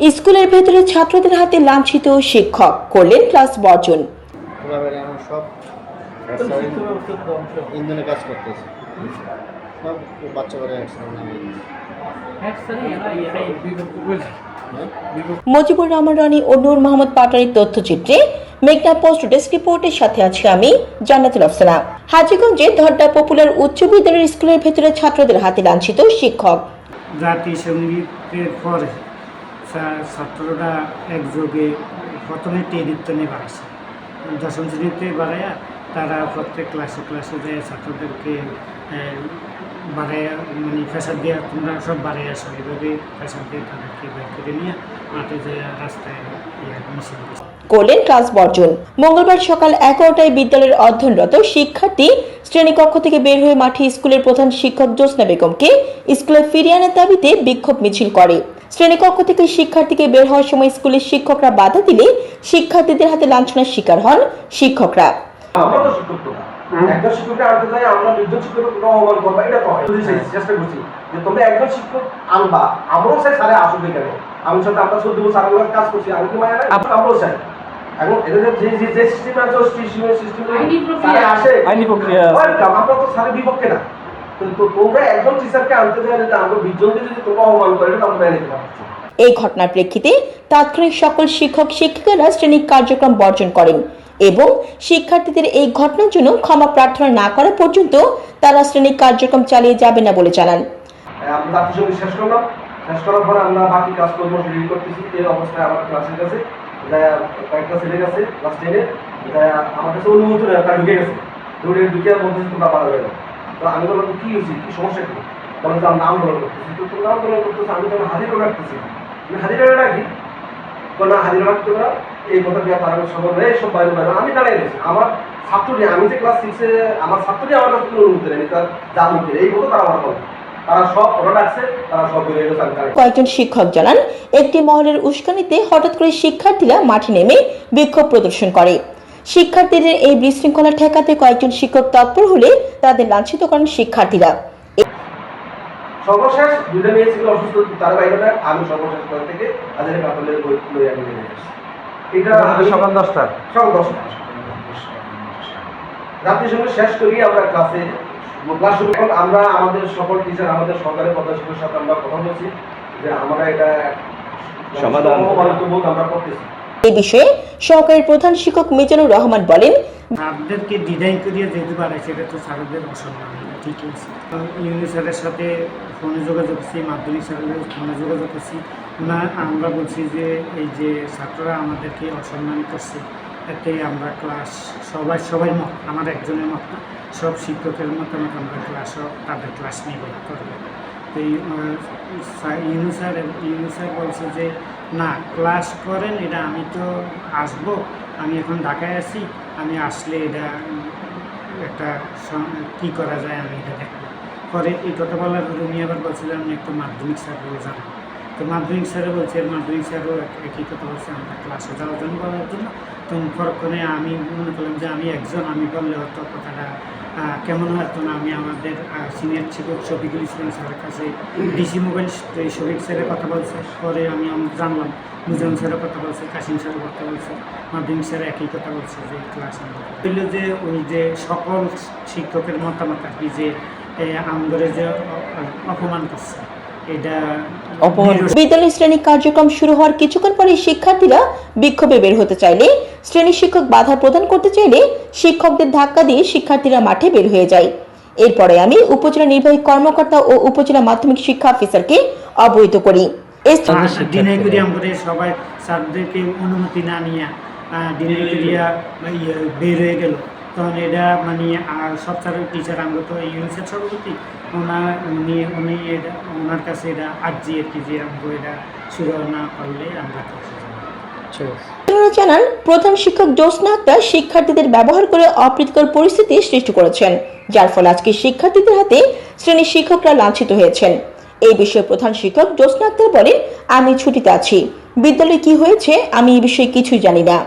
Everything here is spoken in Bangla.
স্কুলের ভেতরে ছাত্রদের হাতে লাঞ্ছিত শিক্ষক করলেন ক্লাস বর্জন। ওরা বাইরে আমার সব ইঞ্জিনে কাজ করতেছে। সব বাচ্চা করে মুজিবুর রহমান রনি ও নূর মোহাম্মদ পাটারির তথ্যচিত্রে মেঘনা পোস্ট ডেস্ক রিপোর্টের সাথে আছি আমি জান্নাতুল আফসানা। হাজীগঞ্জে ধরডা পপুলার উচ্চ বিদ্যালয়ের স্কুলের ভেতরে ছাত্রদের হাতে লাঞ্ছিত শিক্ষক। জাতীয় সঙ্গীতের পরে ছাত্ররা একযোগে প্রথমে টেরিত্ব নিয়ে বাড়াইছে দশম শ্রেণীতে বাড়াইয়া তারা প্রত্যেক ক্লাসে ক্লাসে যায় ছাত্রদেরকে বাড়াইয়া মানে প্রেশার দিয়ে তোমরা সব বাড়াই আসো। এভাবে প্রেশার দিয়ে তাদেরকে বের করে নিয়ে মাঠে যায় রাস্তায় মিছিল করলেন ক্লাস বর্জন। মঙ্গলবার সকাল এগারোটায় বিদ্যালয়ের অধ্যয়নরত শিক্ষার্থী শ্রেণীকক্ষ থেকে বের হয়ে মাঠে স্কুলের প্রধান শিক্ষক জ্যোৎস্না বেগমকে স্কুলে ফিরিয়ে আনার দাবিতে বিক্ষোভ মিছিল করে। শ্রেণীকক্ষ থেকে শিক্ষার্থীকে বের হওয়ার সময় স্কুলের শিক্ষকরা বাধা দিলে শিক্ষার্থীদের হাতে লাঞ্ছনার শিকার হন শিক্ষকরা। একজন শিক্ষককে আনতে চাই আমরা দুজন শিক্ষক কোনো অবমান করব এটা তো হয়। চেষ্টা করছি যে তোমরা একজন শিক্ষক আনবা আমরাও চাই স্যারে আসুক কেন আমি সাথে আমরা চোদ্দ বছর আগে কাজ করছি আমি কি মায়া আমরাও চাই। এখন এদের যে যে যে সিস্টেম আছে ওই সিস্টেম আসে। আইনি প্রক্রিয়া আমরা তো স্যারের বিপক্ষে না। কিন্তু তোমরা একজন টিচারকে আনতে চাই আমরা বিশজনকে যদি তোমরা অপমান করে আমরা মেনে নিতে পারছি এই ঘটনার প্রেক্ষিতে তাৎক্ষণিক সকল শিক্ষক শিক্ষিকারা শ্রেণি কার্যক্রম বর্জন করেন এবং শিক্ষার্থীদের এই ঘটনার জন্য ক্ষমা প্রার্থনা না করা পর্যন্ত তারা শ্রেণি কার্যক্রম চালিয়ে যাবে না বলে জানান। হ্যাঁ, আমরা শেষ করলাম। শেষ করার পরে আমরা বাকি কাজকর্ম করতেছি। এই অবস্থায় আমার ক্লাসের কাছে কয়েকটা ছেলে গেছে ক্লাস টেনে আমার কাছে ঢুকে গেছে। ঢুকে ঢুকে বলতেছে তোমরা পারা যাবে না। আমি বললাম, কি হয়েছে? কি সমস্যা কি? বলে যে আমি নাম ধরন করতেছি তো তোর নাম ধরন করতেছে আমি তো হাজিরা রাখতেছি আমি হাজিরা বলে না, হাজিরা রাখতে না। এই কথা দিয়ে তারা সবাই এই সব বাইরে বাইরে আমি দাঁড়িয়ে গেছি আমার ছাত্রটি আমি যে ক্লাস সিক্সে আমার ছাত্রটি আমার কাছে অনুমতি নেই। তার জানুন এই কথা তারা আমার বলে। তারা সব তারা সব দাঁড়িয়ে কয়েকজন শিক্ষক জানান, একটি মহলের উস্কানিতে হঠাৎ করে শিক্ষার্থীরা মাঠে নেমে বিক্ষোভ প্রদর্শন করে। শিক্ষার্থীদের এই বিশৃঙ্খলা ঠেকাতে কয়েকজন শিক্ষক তৎপর হলে তাদের লাঞ্ছিত করেন শিক্ষার্থীরা। সর্বশেষ দুইটা মেয়ে ছিল অসুস্থ তারা বাইরে না আমি সর্বশেষ করে থেকে হাজারে কাপড়ের বই লই আমি নিয়ে এসেছি এটা সকাল দশটা? সকাল দশটা। রাত্রি সঙ্গে শেষ করি আমরা ক্লাসে ক্লাস শুরু করলাম। আমরা আমাদের সকল টিচার আমাদের সরকারি প্রধান সাথে আমরা কথা বলছি যে আমরা এটা সমাধান। আমরা করতেছি। এই বিষয়ে সহকারী প্রধান শিক্ষক মিজানুর রহমান বলেন স্যারদেরকে ডিজাইন করিয়ে যেতে পারে সেটা তো স্যারদের অসম্মান ঠিকই আছে। ইউনি স্যারের সাথে ফোনে যোগাযোগ করছি, মাধ্যমিক স্যারের ফোনে যোগাযোগ করছি। না আমরা বলছি যে এই যে ছাত্ররা আমাদেরকে অসম্মান করছে এতে আমরা ক্লাস সবাই সবাই মত, আমার একজনের মত সব শিক্ষকের মতামত আমরা ক্লাসও তাদের ক্লাস নিব করবে। তো এই, আহ, sir- Yunu sir Yunu sir বলছে যে না ক্লাস করেন এটা আমি তো আসব আমি এখন ঢাকায় আছি আমি আসলে এটা একটা কি করা যায় আমি এটা দেখব। পরে এই কথা বলার পরে উনি আবার বলছিলেন আমি একটা মাধ্যমিক স্যার বলে জানাব তো মাধ্যমিক স্যারও বলছে মাধ্যমিক স্যারও এক- একই কথা বলছে আমরা ক্লাসে যাওয়ার জন্য বলার জন্য। তো পরক্ষণে আমি মনে করলাম যে আমি একজন, আমি বললে হয়তো কথাটা কেমন হতো না, আমি আমাদের সিনিয়র শিক্ষক শফিকুল ইসলাম স্যারের কাছে। ডিসি মোবাইল শফিক স্যারের কথা বলছে। পরে আমি জানলাম মুজাম স্যারের কথা বলছে কাশিম স্যারের কথা বলছে, মাধ্যমিক স্যার একই কথা বলছে যে ক্লাস হইল যে ওই যে সকল শিক্ষকের মতামত আর কি, যে আমগরে যে অপমান করছে। এটা বিদ্যালয় শ্রেণি কার্যক্রম শুরু হওয়ার কিছুক্ষণ পরে শিক্ষার্থীরা বিক্ষোভে বের হতে চাইলে শ্রেণি শিক্ষক বাধা প্রদান করতে চাইলে শিক্ষকদের ধাক্কা দিয়ে শিক্ষার্থীরা মাঠে বের হয়ে যায়। এরপরে আমি উপজেলা নির্বাহী কর্মকর্তা ও উপজেলা মাধ্যমিক শিক্ষা অফিসারকে অবহিত করি। ডিনাই করি আমরা সবাই স্যারদেরকে অনুমতি না নিয়ে ডিনাই করিয়া ইয়ে বের হয়ে গেল তখন এটা মানে আর স্যার টিচার আমরা তো ইউনিসেফ সভাপতি ওনার উনি উনি এটা, ওনার কাছে এটা আর্জি আর কি যে আমরা এটা শুরু না করলে আমরা জানান, প্রধান শিক্ষক জ্যোৎস্না আক্তার শিক্ষার্থীদের ব্যবহার করে অপ্রীতিকর পরিস্থিতি সৃষ্টি করেছেন, যার ফলে আজকে শিক্ষার্থীদের হাতে শ্রেণির শিক্ষকরা লাঞ্ছিত হয়েছেন। এই বিষয়ে প্রধান শিক্ষক জ্যোৎস্না আক্তার বলেন, আমি ছুটিতে আছি। বিদ্যালয়ে কি হয়েছে, আমি এই বিষয়ে কিছুই জানি না।